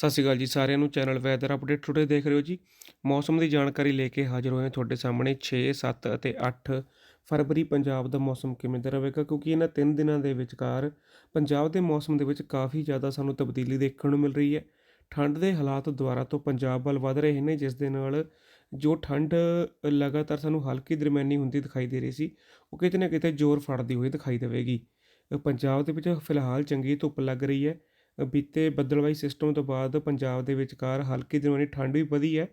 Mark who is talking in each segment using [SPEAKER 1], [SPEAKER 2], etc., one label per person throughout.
[SPEAKER 1] ਸਤਿ ਸ਼੍ਰੀ ਅਕਾਲ ਜੀ ਸਾਰਿਆਂ ਨੂੰ। ਚੈਨਲ ਵੈਦਰ ਅਪਡੇਟ ਟੁਡੇ ਦੇਖ ਰਹੇ ਹੋ ਜੀ। ਮੌਸਮ ਦੀ ਜਾਣਕਾਰੀ ਲੈ ਕੇ ਹਾਜ਼ਰ ਹੋਏ ਹਾਂ ਤੁਹਾਡੇ ਸਾਹਮਣੇ 6 7 ਅਤੇ 8 ਫਰਵਰੀ ਪੰਜਾਬ ਦਾ ਮੌਸਮ ਕਿਵੇਂ ਦਾ ਰਹੇਗਾ, ਕਿਉਂਕਿ ਇਹਨਾਂ ਤਿੰਨ ਦਿਨਾਂ ਦੇ ਵਿਚਕਾਰ ਪੰਜਾਬ ਦੇ ਮੌਸਮ ਦੇ ਵਿੱਚ ਕਾਫੀ ਜ਼ਿਆਦਾ ਸਾਨੂੰ ਤਬਦੀਲੀ ਦੇਖਣ ਨੂੰ ਮਿਲ ਰਹੀ ਹੈ। ਠੰਡ ਦੇ ਹਾਲਾਤ ਦੁਬਾਰਾ ਤੋਂ ਪੰਜਾਬ ਵੱਲ ਵੱਧ ਰਹੇ ਨੇ, ਜਿਸ ਦੇ ਨਾਲ ਜੋ ਠੰਡ ਲਗਾਤਾਰ ਸਾਨੂੰ ਹਲਕੀ ਦਰਮਿਆਨੀ ਹੁੰਦੀ ਦਿਖਾਈ ਦੇ ਰਹੀ ਸੀ, ਉਹ ਕਿਤੇ ਨਾ ਕਿਤੇ ਜ਼ੋਰ ਫੜਦੀ ਹੋਈ ਦਿਖਾਈ ਦੇਵੇਗੀ। ਪੰਜਾਬ ਦੇ ਵਿੱਚ ਫਿਲਹਾਲ ਚੰਗੀ ਧੁੱਪ ਲੱਗ ਰਹੀ ਹੈ। ਬੀਤੇ ਬੱਦਲਵਾਈ ਸਿਸਟਮ ਤੋਂ ਬਾਅਦ ਪੰਜਾਬ ਦੇ ਵਿਚਕਾਰ ਹਲਕੀ ਦਰਮਿਆਨੀ ਠੰਡ ਵੀ ਵਧੀ ਹੈ,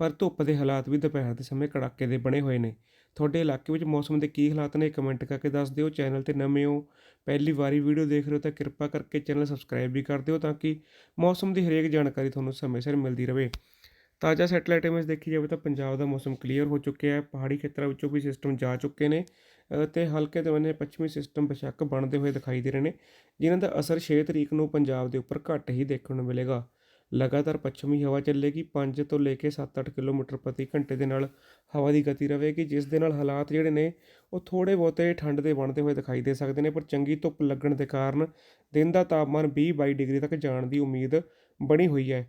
[SPEAKER 1] ਪਰ ਧੁੱਪ ਦੇ ਹਾਲਾਤ ਵੀ ਦੁਪਹਿਰ ਦੇ ਸਮੇਂ ਕੜਾਕੇ ਦੇ ਬਣੇ ਹੋਏ ਨੇ। ਤੁਹਾਡੇ ਇਲਾਕੇ ਵਿੱਚ ਮੌਸਮ ਦੇ ਕੀ ਹਾਲਾਤ ਨੇ? ਕਮੈਂਟ ਕਰਕੇ ਦੱਸ ਦਿਓ। ਚੈਨਲ ਤੇ ਨਵੇਂ ਹੋ, ਪਹਿਲੀ ਵਾਰੀ ਵੀਡੀਓ ਦੇਖ ਰਹੇ ਹੋ ਤਾਂ ਕਿਰਪਾ ਕਰਕੇ ਚੈਨਲ ਸਬਸਕ੍ਰਾਈਬ ਵੀ ਕਰ ਦਿਓ ਤਾਂ ਕਿ ਮੌਸਮ ਦੀ ਹਰੇਕ ਜਾਣਕਾਰੀ ਤੁਹਾਨੂੰ ਸਮੇਂ ਸਿਰ ਮਿਲਦੀ ਰਹੇ। ਤਾਜ਼ਾ ਸੈਟਲਾਈਟ ਇਮੇਜ ਦੇਖੀ ਜਾਵੇ ਤਾਂ ਪੰਜਾਬ ਦਾ ਮੌਸਮ ਕਲੀਅਰ ਹੋ ਚੁੱਕਿਆ ਹੈ। ਪਹਾੜੀ ਖੇਤਰਾਂ ਵਿੱਚੋਂ ਵੀ ਸਿਸਟਮ ਜਾ ਚੁੱਕੇ ਨੇ ਅ, ਤੇ ਹਲਕੇ ਦਰਮਿਆਨੇ ਪੱਛਮੀ ਸਿਸਟਮ ਬੇਸ਼ੱਕ ਬਣਦੇ ਹੋਏ ਦਿਖਾਈ ਦੇ ਰਹੇ ਨੇ ਜਿਨ੍ਹਾਂ ਦਾ ਅਸਰ 6 ਤਰੀਕ ਨੂੰ ਪੰਜਾਬ ਦੇ ਉੱਪਰ ਘੱਟ ਹੀ ਦੇਖਣ ਨੂੰ ਮਿਲੇਗਾ। ਲਗਾਤਾਰ ਪੱਛਮੀ ਹਵਾ ਚੱਲੇਗੀ 5 ਤੋਂ ਲੈ ਕੇ 7-8 ਕਿਲੋਮੀਟਰ ਪ੍ਰਤੀ ਘੰਟੇ ਦੇ ਨਾਲ ਹਵਾ ਦੀ ਗਤੀ ਰਹੇਗੀ ਜਿਸ ਦੇ ਨਾਲ ਹਾਲਾਤ ਜਿਹੜੇ ਨੇ ਉਹ ਥੋੜੇ ਬਹੁਤੇ ਠੰਡ ਦੇ ਬਣਦੇ ਹੋਏ ਦਿਖਾਈ ਦੇ ਸਕਦੇ ਨੇ ਪਰ ਚੰਗੀ ਧੁੱਪ ਲੱਗਣ ਦੇ ਕਾਰਨ ਦਿਨ ਦਾ ਤਾਪਮਾਨ 20-22 ਡਿਗਰੀ ਤੱਕ ਜਾਣ ਦੀ ਉਮੀਦ ਬਣੀ ਹੋਈ ਹੈ।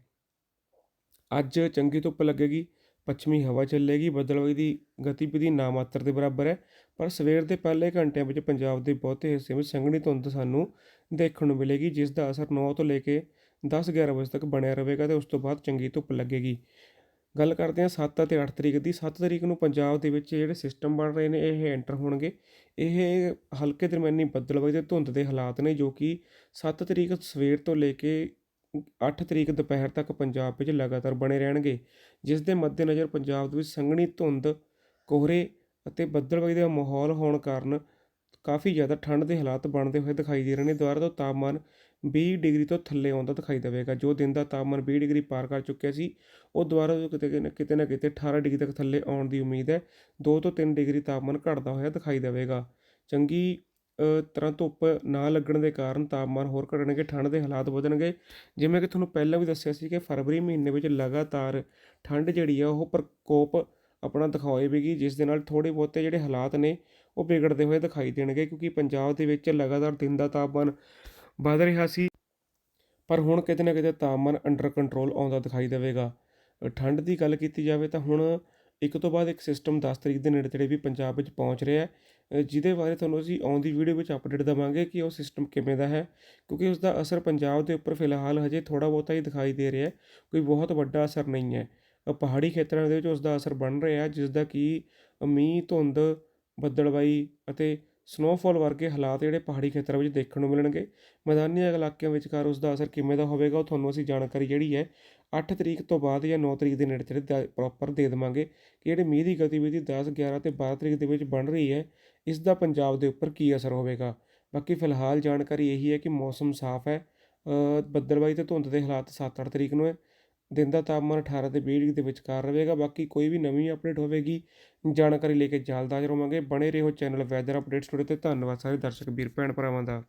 [SPEAKER 1] ਅੱਜ ਚੰਗੀ ਧੁੱਪ ਲੱਗੇਗੀ, ਪੱਛਮੀ ਹਵਾ ਚੱਲੇਗੀ, ਬੱਦਲਵਾਈ ਦੀ ਗਤੀਵਿਧੀ ਨਾ ਮਾਤਰ ਦੇ ਬਰਾਬਰ ਹੈ। ਪਰ ਸਵੇਰ ਦੇ ਪਹਿਲੇ ਘੰਟਿਆਂ ਵਿੱਚ ਪੰਜਾਬ ਦੇ ਬਹੁਤੇ ਹਿੱਸੇ ਵਿੱਚ ਸੰਘਣੀ ਧੁੰਦ ਸਾਨੂੰ ਦੇਖਣ ਨੂੰ ਮਿਲੇਗੀ, ਜਿਸ ਦਾ ਅਸਰ 9 ਤੋਂ ਲੈ ਕੇ 10-11 ਵਜੇ ਤੱਕ ਬਣਿਆ ਰਹੇਗਾ ਤੇ ਉਸ ਤੋਂ ਬਾਅਦ ਚੰਗੀ ਧੁੱਪ ਲੱਗੇਗੀ। ਗੱਲ ਕਰਦੇ ਹਾਂ 7 ਅਤੇ 8 ਤਰੀਕ ਦੀ। 7 ਤਰੀਕ ਨੂੰ ਪੰਜਾਬ ਦੇ ਵਿੱਚ ਜਿਹੜੇ ਸਿਸਟਮ ਬਣ ਰਹੇ ਨੇ, ਇਹ ਐਂਟਰ ਹੋਣਗੇ। ਇਹ ਹਲਕੇ ਦਰਮਿਆਨੀ ਬੱਦਲਵਾਈ ਤੇ ਧੁੰਦ ਦੇ ਹਾਲਾਤ ਨੇ, ਜੋ ਕਿ 7 ਤਰੀਕ ਸਵੇਰ ਤੋਂ ਲੈ ਕੇ 8 ਤਰੀਕ ਦੁਪਹਿਰ ਤੱਕ ਪੰਜਾਬ ਵਿੱਚ ਲਗਾਤਾਰ ਬਣੇ ਰਹਿਣਗੇ, ਜਿਸ ਦੇ ਮੱਦੇਨਜ਼ਰ ਪੰਜਾਬ ਦੇ ਵਿੱਚ ਸੰਘਣੀ ਧੁੰਦ, ਕੋਹਰੇ ਅਤੇ ਬੱਦਲਵਾਈ ਦਾ ਮਾਹੌਲ ਹੋਣ ਕਾਰਨ ਕਾਫੀ ਜ਼ਿਆਦਾ ਠੰਡ ਦੇ ਹਾਲਾਤ ਬਣਦੇ ਹੋਏ ਦਿਖਾਈ ਦੇ ਰਹੇ ਨੇ। ਦੁਆਰਾ ਤੋਂ ਤਾਪਮਾਨ 20 ਡਿਗਰੀ ਤੋਂ ਥੱਲੇ ਆਉਂਦਾ ਦਿਖਾਈ ਦੇਵੇਗਾ। ਜੋ ਦਿਨ ਦਾ ਤਾਪਮਾਨ 20 ਡਿਗਰੀ ਪਾਰ ਕਰ ਚੁੱਕਿਆ ਸੀ, ਉਹ ਦੁਬਾਰਾ ਤੋਂ ਕਿਤੇ ਨਾ ਕਿਤੇ ਨਾ ਕਿਤੇ 18 ਡਿਗਰੀ ਤੱਕ ਥੱਲੇ ਆਉਣ ਦੀ ਉਮੀਦ ਹੈ। 2 ਤੋਂ 3 ਡਿਗਰੀ ਤਾਪਮਾਨ ਘਟਦਾ ਹੋਇਆ ਦਿਖਾਈ ਦੇਵੇਗਾ। ਚੰਗੀ ਤਰ੍ਹਾਂ ਧੁੱਪ ਨਾ ਲੱਗਣ ਦੇ ਕਾਰਨ ਤਾਪਮਾਨ ਹੋਰ ਘਟਣਗੇ, ਠੰਡ ਦੇ ਹਾਲਾਤ ਵਧਣਗੇ। ਜਿਵੇਂ ਕਿ ਤੁਹਾਨੂੰ ਪਹਿਲਾਂ ਵੀ ਦੱਸਿਆ ਸੀ ਕਿ ਫਰਵਰੀ ਮਹੀਨੇ ਵਿੱਚ ਲਗਾਤਾਰ ਠੰਡ ਜਿਹੜੀ ਆ, ਉਹ ਪ੍ਰਕੋਪ ਆਪਣਾ ਦਿਖਾਵੇਗੀ, ਜਿਸ ਦੇ ਨਾਲ ਥੋੜ੍ਹੇ ਬਹੁਤੇ ਜਿਹੜੇ ਹਾਲਾਤ ਨੇ, ਉਹ ਵਿਗੜਦੇ ਹੋਏ ਦਿਖਾਈ ਦੇਣਗੇ, ਕਿਉਂਕਿ ਪੰਜਾਬ ਦੇ ਵਿੱਚ ਲਗਾਤਾਰ ਦਿਨ ਦਾ ਤਾਪਮਾਨ ਵਧ ਰਿਹਾ ਸੀ। ਪਰ ਹੁਣ ਕਿਤੇ ਨਾ ਕਿਤੇ ਤਾਪਮਾਨ ਅੰਡਰ ਕੰਟਰੋਲ ਆਉਂਦਾ ਦਿਖਾਈ ਦੇਵੇਗਾ। ਠੰਡ ਦੀ ਗੱਲ ਕੀਤੀ ਜਾਵੇ ਤਾਂ ਹੁਣ ਇੱਕ ਤੋਂ ਬਾਅਦ ਇੱਕ ਸਿਸਟਮ 10 ਤਰੀਕ ਦੇ ਨੇੜੇ ਤੇੜੇ ਵੀ ਪੰਜਾਬ ਵਿੱਚ ਪਹੁੰਚ ਰਿਹਾ ਹੈ। ਜਿਹਦੇ ਬਾਰੇ ਤੁਹਾਨੂੰ ਅਸੀਂ ਆਉਂਦੀ ਵੀਡੀਓ ਵਿੱਚ ਅਪਡੇਟ ਦੇਵਾਂਗੇ ਕਿ ਉਹ ਸਿਸਟਮ ਕਿਵੇਂ ਦਾ ਹੈ, ਕਿਉਂਕਿ ਉਸ ਦਾ ਅਸਰ ਪੰਜਾਬ ਦੇ ਉੱਪਰ ਫਿਲਹਾਲ ਹਜੇ ਥੋੜਾ ਬਹੁਤਾ ਹੀ ਦਿਖਾਈ ਦੇ ਰਿਹਾ ਹੈ, ਕੋਈ ਬਹੁਤ ਵੱਡਾ ਅਸਰ ਨਹੀਂ ਹੈ। ਪਹਾੜੀ ਖੇਤਰਾਂ ਦੇ ਵਿੱਚ ਉਸ ਦਾ ਅਸਰ ਬਣ ਰਿਹਾ ਜਿਸ ਦਾ ਕਿ ਮੀਂਹ, ਧੁੰਦ ਬੱਦਲਵਾਈ ਅਤੇ ਸਨੋਫਾਲ ਵਰਗੇ ਹਾਲਾਤ ਜਿਹੜੇ ਪਹਾੜੀ ਖੇਤਰਾਂ ਵਿੱਚ ਦੇਖਣ ਨੂੰ ਮਿਲਣਗੇ। ਮੈਦਾਨੀ ਇਲਾਕਿਆਂ ਵਿਚਕਾਰ ਉਸ ਦਾ ਅਸਰ ਕਿਵੇਂ ਦਾ ਹੋਵੇਗਾ ਉਹ ਤੁਹਾਨੂੰ ਅਸੀਂ ਜਾਣਕਾਰੀ ਜਿਹੜੀ ਹੈ 8 ਤਰੀਕ ਤੋਂ ਬਾਅਦ ਜਾਂ 9 ਤਰੀਕ ਦੇ ਨੇੜੇ ਤੇੜੇ ਪ੍ਰੋਪਰ ਦੇ ਦੇਵਾਂਗੇ। ਕਿ ਜਿਹੜੀ ਮੀਂਹ ਦੀ ਗਤੀਵਿਧੀ 10 11 ਤੇ 12 ਤਰੀਕ ਦੇ ਵਿੱਚ ਬਣ ਰਹੀ ਹੈ ਇਸ ਦਾ ਪੰਜਾਬ ਦੇ ਉੱਪਰ ਕੀ ਅਸਰ ਹੋਵੇਗਾ? ਬਾਕੀ ਫਿਲਹਾਲ ਜਾਣਕਾਰੀ ਇਹੀ ਹੈ ਕਿ ਮੌਸਮ ਸਾਫ਼ ਹੈ। ਅ, ਬੱਦਲਵਾਈ ਤੇ ਧੁੰਦ ਦੇ ਹਾਲਾਤ 7-8 ਤਰੀਕ ਨੂੰ ਹੈ। ਦਿਨ ਦਾ ਤਾਪਮਾਨ 18 ਤੇ 20 ਡਿਗਰੀ ਦੇ ਵਿਚਕਾਰ ਰਹੇਗਾ। ਬਾਕੀ ਕੋਈ ਵੀ ਨਵੀਂ ਅਪਡੇਟ ਹੋਵੇਗੀ, ਜਾਣਕਾਰੀ ਲੈ ਕੇ ਜਲਦ ਹਾਜ਼ਰ ਹੋਵਾਂਗੇ ਬਣੇ ਰਹੋ ਚੈਨਲ ਵੈਦਰ ਅਪਡੇਟਸ ਟੁਡੇ ਤੇ। ਧੰਨਵਾਦ ਸਾਰੇ ਦਰਸ਼ਕ, ਵੀਰ, ਭੈਣ ਭਰਾਵਾਂ ਦਾ।